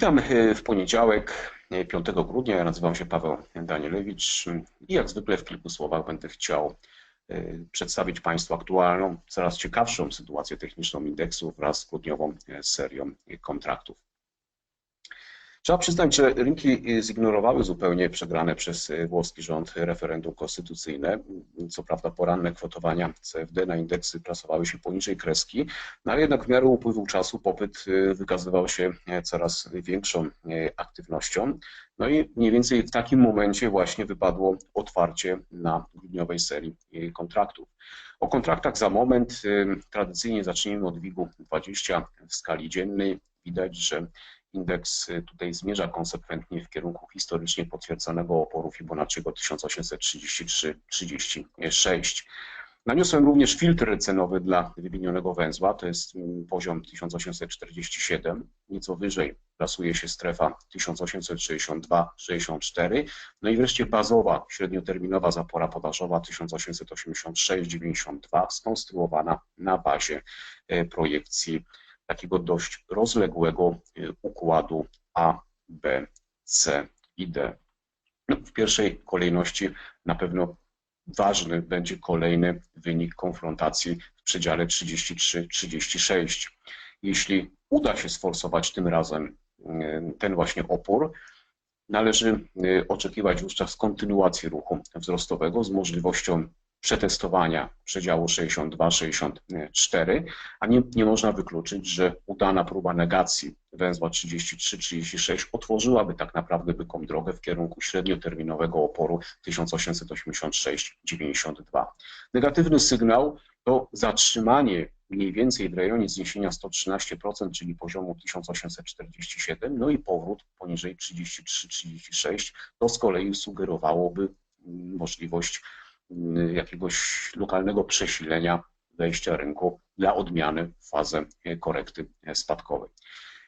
Witam e, w poniedziałek, 5 e, grudnia. Ja nazywam się Paweł Danielewicz i jak zwykle w kilku słowach będę chciał e, przedstawić Państwu aktualną, coraz ciekawszą sytuację techniczną indeksu wraz z grudniową serią kontraktów. Trzeba przyznać, że rynki zignorowały zupełnie przegrane przez włoski rząd referendum konstytucyjne. Co prawda poranne kwotowania CFD na indeksy plasowały się poniżej kreski, no ale jednak w miarę upływu czasu popyt wykazywał się coraz większą aktywnością. No i mniej więcej w takim momencie właśnie wypadło otwarcie na grudniowej serii kontraktów. O kontraktach za moment. Tradycyjnie zacznijmy od WIG-20 w skali dziennej. Widać, że Indeks y, tutaj zmierza konsekwentnie w kierunku historycznie potwierdzonego oporu Fibonacciego 1833-36. Naniosłem również filtr cenowy dla wymienionego węzła, to jest mm, poziom 1847, nieco wyżej plasuje się strefa 1862-64, no i wreszcie bazowa średnioterminowa zapora podażowa 1886-92 skonstruowana na bazie e, projekcji takiego dość rozległego y, układu A, B, C i D. No, w pierwszej kolejności na pewno ważny będzie kolejny wynik konfrontacji w przedziale 33-36. Jeśli uda się sforsować tym razem y, ten właśnie opór, należy y, oczekiwać wówczas kontynuacji ruchu wzrostowego z możliwością przetestowania przedziału 62-64, a nie, nie można wykluczyć, że udana próba negacji węzła 33-36 otworzyłaby tak naprawdę byką drogę w kierunku średnioterminowego oporu 1886-92. Negatywny sygnał to zatrzymanie mniej więcej w rejonie zniesienia 113%, czyli poziomu 1847, no i powrót poniżej 33-36, to z kolei sugerowałoby możliwość Y, jakiegoś lokalnego przesilenia wejścia rynku dla odmiany w fazę korekty spadkowej.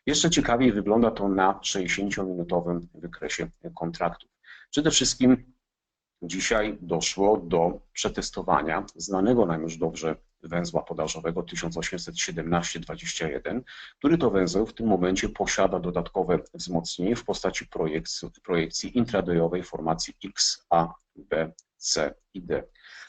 Jeszcze ciekawiej wygląda to na 60-minutowym wykresie kontraktów. Przede wszystkim dzisiaj doszło do przetestowania znanego nam już dobrze węzła podażowego 1817-21, który to węzeł w tym momencie posiada dodatkowe wzmocnienie w postaci projekcji, projekcji intradejowej formacji X, A, B, C i D.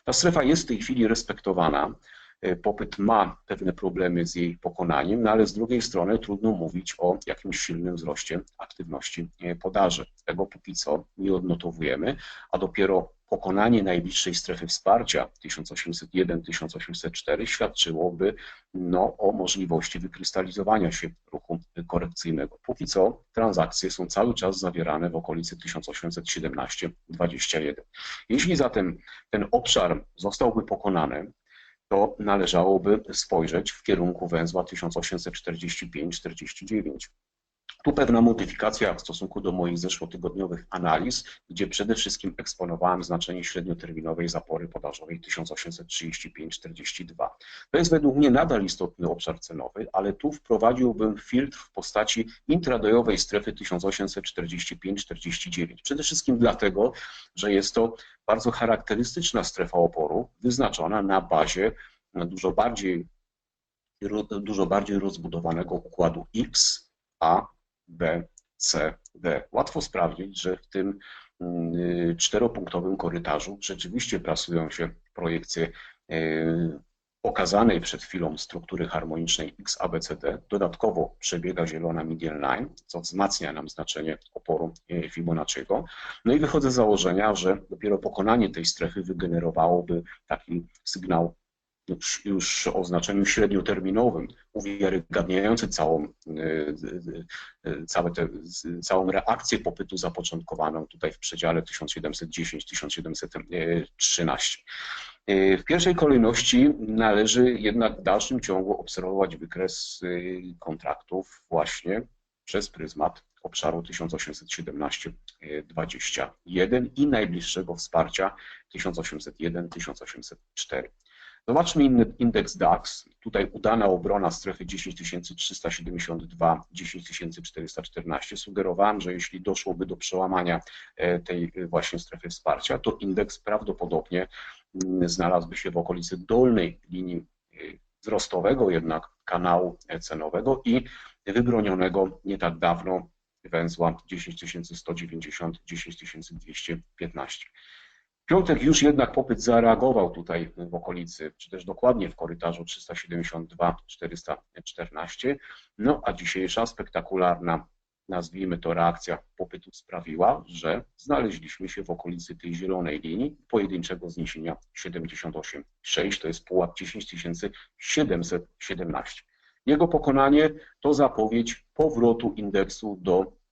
Ta strefa jest w tej chwili respektowana. E, popyt ma pewne problemy z jej pokonaniem, no ale z drugiej strony trudno mówić o jakimś silnym wzroście aktywności e, podaży. Tego póki co nie odnotowujemy, a dopiero pokonanie najbliższej strefy wsparcia 1801-1804 świadczyłoby no, o możliwości wykrystalizowania się ruchu korekcyjnego. Póki co transakcje są cały czas zawierane w okolicy 1817-21. Jeśli zatem ten obszar zostałby pokonany, to należałoby spojrzeć w kierunku węzła 1845-49. Tu pewna modyfikacja w stosunku do moich zeszłotygodniowych analiz, gdzie przede wszystkim eksponowałem znaczenie średnioterminowej zapory podażowej 1835-42. To jest według mnie nadal istotny obszar cenowy, ale tu wprowadziłbym filtr w postaci intradayowej strefy 1845-49. Przede wszystkim dlatego, że jest to bardzo charakterystyczna strefa oporu, wyznaczona na bazie dużo bardziej, dużo bardziej rozbudowanego układu X, A, B, C, D. Łatwo sprawdzić, że w tym mm, czteropunktowym korytarzu rzeczywiście plasują się projekcje e, pokazanej przed chwilą struktury harmonicznej XABCD. Dodatkowo przebiega zielona median line, co wzmacnia nam znaczenie oporu e, Fibonacciego. No i wychodzę z założenia, że dopiero pokonanie tej strefy wygenerowałoby taki sygnał już, już o znaczeniu średnioterminowym, uwiarygadniający całą, e, e, całe te, całą reakcję popytu zapoczątkowaną tutaj w przedziale 1710-1713. E, w pierwszej kolejności należy jednak w dalszym ciągu obserwować wykres kontraktów właśnie przez pryzmat obszaru 1817-21 i najbliższego wsparcia 1801-1804. Zobaczmy indeks DAX. Tutaj udana obrona strefy 10372, 10414. Sugerowałem, że jeśli doszłoby do przełamania e, tej właśnie strefy wsparcia, to indeks prawdopodobnie mm, znalazłby się w okolicy dolnej linii e, wzrostowego jednak kanału cenowego i wybronionego nie tak dawno węzła 10190, 10215. Piątek już jednak popyt zareagował tutaj w okolicy, czy też dokładnie w korytarzu 372-414, no a dzisiejsza spektakularna, nazwijmy to reakcja popytu sprawiła, że znaleźliśmy się w okolicy tej zielonej linii pojedynczego zniesienia 78,6, to jest pułap 10717. Jego pokonanie to zapowiedź powrotu indeksu do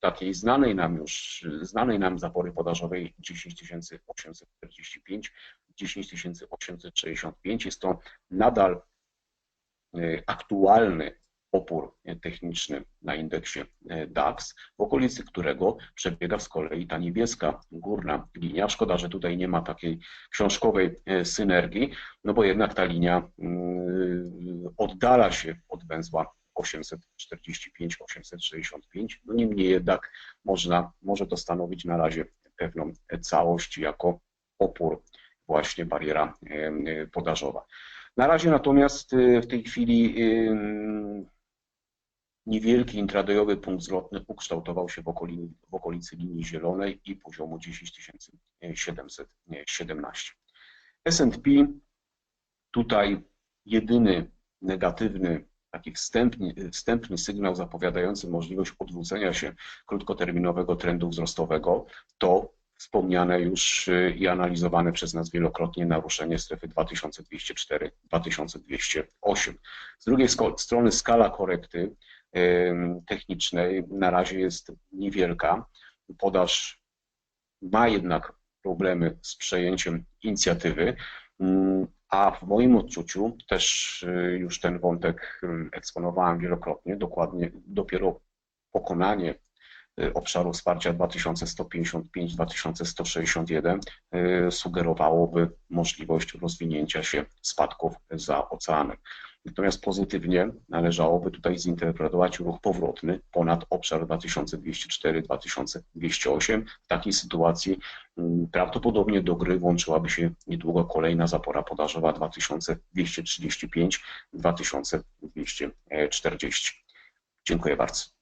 takiej znanej nam już, znanej nam zapory podażowej 10845, 10865. Jest to nadal e, aktualny opór techniczny na indeksie e, DAX, w okolicy którego przebiega z kolei ta niebieska górna linia. Szkoda, że tutaj nie ma takiej książkowej e, synergii, no bo jednak ta linia oddala się od węzła 845, 865. No niemniej jednak można, może to stanowić na razie pewną całość jako opór, właśnie bariera podażowa. Na razie natomiast y, w tej chwili niewielki intradayowy punkt zwrotny ukształtował się w, okolicy, w okolicy linii zielonej i poziomu 10717. S&P tutaj jedyny negatywny taki wstępny, wstępny sygnał zapowiadający możliwość odwrócenia się krótkoterminowego trendu wzrostowego to wspomniane już y, i analizowane przez nas wielokrotnie naruszenie strefy 2204-2208. Z drugiej strony skala korekty technicznej na razie jest niewielka. Podaż ma jednak problemy z przejęciem inicjatywy. A w moim odczuciu też y, już ten wątek y, eksponowałem wielokrotnie, dokładnie dopiero pokonanie y, obszaru wsparcia 2155-2161 sugerowałoby możliwość rozwinięcia się spadków za oceanem. Natomiast pozytywnie należałoby tutaj zinterpretować ruch powrotny ponad obszar 2204-2208. W takiej sytuacji mm, prawdopodobnie do gry włączyłaby się niedługo kolejna zapora podażowa 2235-2240. Dziękuję bardzo.